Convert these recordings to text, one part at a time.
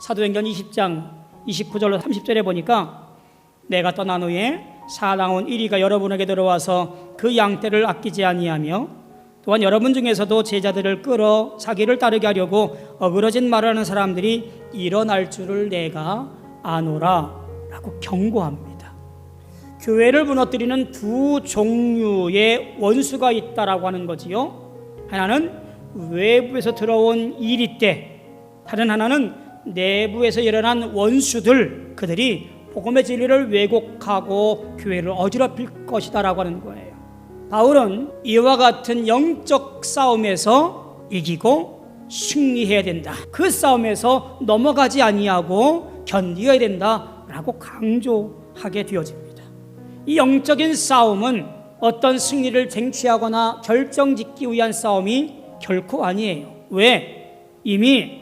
사도행전 20장 29절로 30절에 보니까 내가 떠난 후에 사랑온 1위가 여러분에게 들어와서 그 양떼를 아끼지 아니하며 또한 여러분 중에서도 제자들을 끌어 자기를 따르게 하려고 어그러진 말을 하는 사람들이 일어날 줄을 내가 아노라라고 경고합니다. 교회를 무너뜨리는 두 종류의 원수가 있다라고 하는 거지요. 하나는 외부에서 들어온 이리 때, 다른 하나는 내부에서 일어난 원수들 그들이 복음의 진리를 왜곡하고 교회를 어지럽힐 것이다라고 하는 거예요. 바울은 이와 같은 영적 싸움에서 이기고 승리해야 된다. 그 싸움에서 넘어가지 아니하고 견디어야 된다라고 강조하게 되어집니다. 이 영적인 싸움은 어떤 승리를 쟁취하거나 결정짓기 위한 싸움이 결코 아니에요. 왜? 이미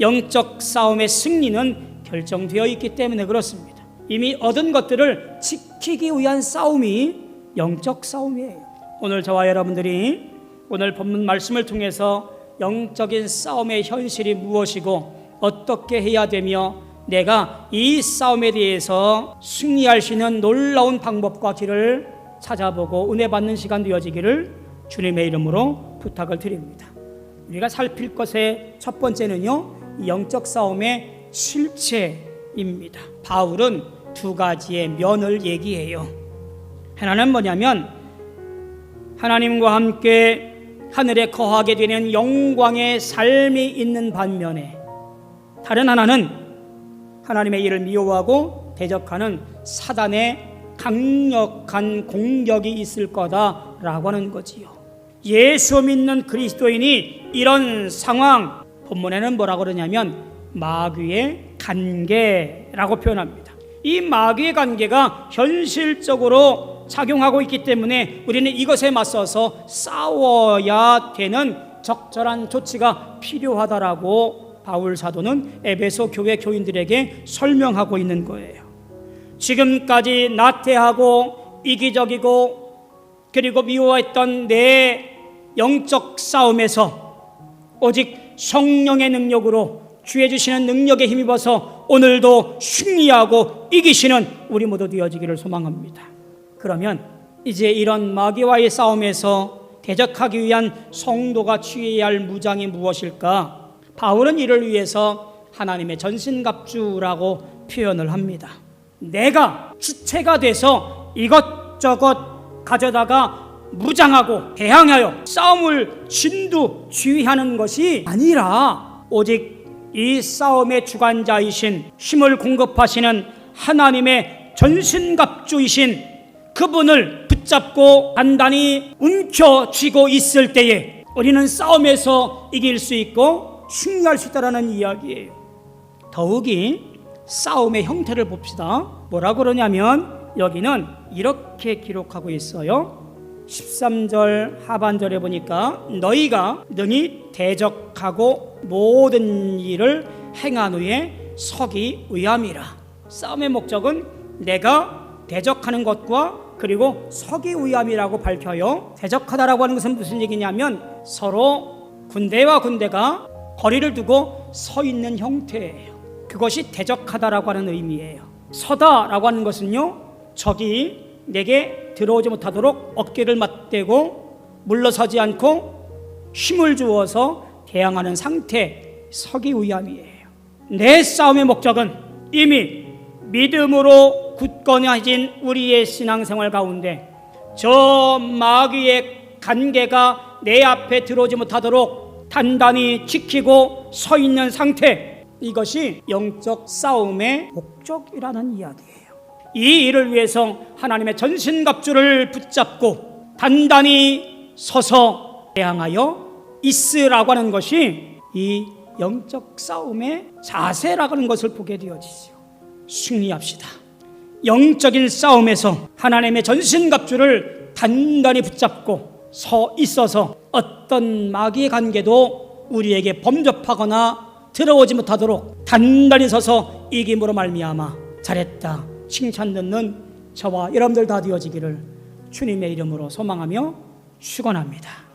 영적 싸움의 승리는 결정되어 있기 때문에 그렇습니다. 이미 얻은 것들을 지키기 위한 싸움이 영적 싸움이에요. 오늘 저와 여러분들이 오늘 본문 말씀을 통해서 영적인 싸움의 현실이 무엇이고 어떻게 해야 되며 내가 이 싸움에 대해서 승리할 수 있는 놀라운 방법과 길을 찾아보고 은혜 받는 시간 되어지기를 주님의 이름으로 부탁을 드립니다. 우리가 살필 것의 첫 번째는요, 이 영적 싸움의 실체입니다. 바울은 두 가지의 면을 얘기해요. 하나는 뭐냐면 하나님과 함께 하늘에 거하게 되는 영광의 삶이 있는 반면에 다른 하나는 하나님의 일을 미워하고 대적하는 사단의 강력한 공격이 있을 거다라고 하는 거지요. 예수 믿는 그리스도인이 이런 상황 본문에는 뭐라고 그러냐면 마귀의 관계라고 표현합니다. 이 마귀의 관계가 현실적으로 작용하고 있기 때문에 우리는 이것에 맞서서 싸워야 되는 적절한 조치가 필요하다라고 바울 사도는 에베소 교회 교인들에게 설명하고 있는 거예요. 지금까지 나태하고 이기적이고 그리고 미워했던 내 영적 싸움에서 오직 성령의 능력으로 주해 주시는 능력에 힘입어서 오늘도 승리하고 이기시는 우리 모두 되어지기를 소망합니다. 그러면 이제 이런 마귀와의 싸움에서 대적하기 위한 성도가 취해야 할 무장이 무엇일까? 바울은 이를 위해서 하나님의 전신갑주라고 표현을 합니다. 내가 주체가 돼서 이것저것 가져다가 무장하고 대항하여 싸움을 진두지휘하는 것이 아니라 오직 이 싸움의 주관자이신 힘을 공급하시는 하나님의 전신갑주이신 그분을 붙잡고 단단히 움켜쥐고 있을 때에 우리는 싸움에서 이길 수 있고 승리할 수 있다라는 이야기예요. 더욱이 싸움의 형태를 봅시다. 뭐라 그러냐면 여기는 이렇게 기록하고 있어요. 13절 하반절에 보니까 너희가 능히 대적하고 모든 일을 행한 후에 서기 위함이라. 싸움의 목적은 내가 대적하는 것과 그리고 서기 위함이라고 밝혀요. 대적하다라고 하는 것은 무슨 얘기냐면 서로 군대와 군대가 거리를 두고 서 있는 형태예요. 그것이 대적하다라고 하는 의미예요. 서다라고 하는 것은요. 적이 내게 들어오지 못하도록 어깨를 맞대고 물러서지 않고 힘을 주어서 대항하는 상태 서기 위함이에요. 내 싸움의 목적은 이미 믿음으로 굳건해진 우리의 신앙생활 가운데 저 마귀의 관계가 내 앞에 들어오지 못하도록 단단히 지키고 서 있는 상태 이것이 영적 싸움의 목적이라는 이야기예요. 이 일을 위해서 하나님의 전신갑주를 붙잡고 단단히 서서 대항하여 있으라고 하는 것이 이 영적 싸움의 자세라고 하는 것을 보게 되어지죠. 승리합시다. 영적인 싸움에서 하나님의 전신갑주를 단단히 붙잡고 서 있어서 어떤 마귀의 관계도 우리에게 범접하거나 들어오지 못하도록 단단히 서서 이김으로 말미암아 잘했다 칭찬 듣는 저와 여러분들 다 되어지기를 주님의 이름으로 소망하며 축원합니다.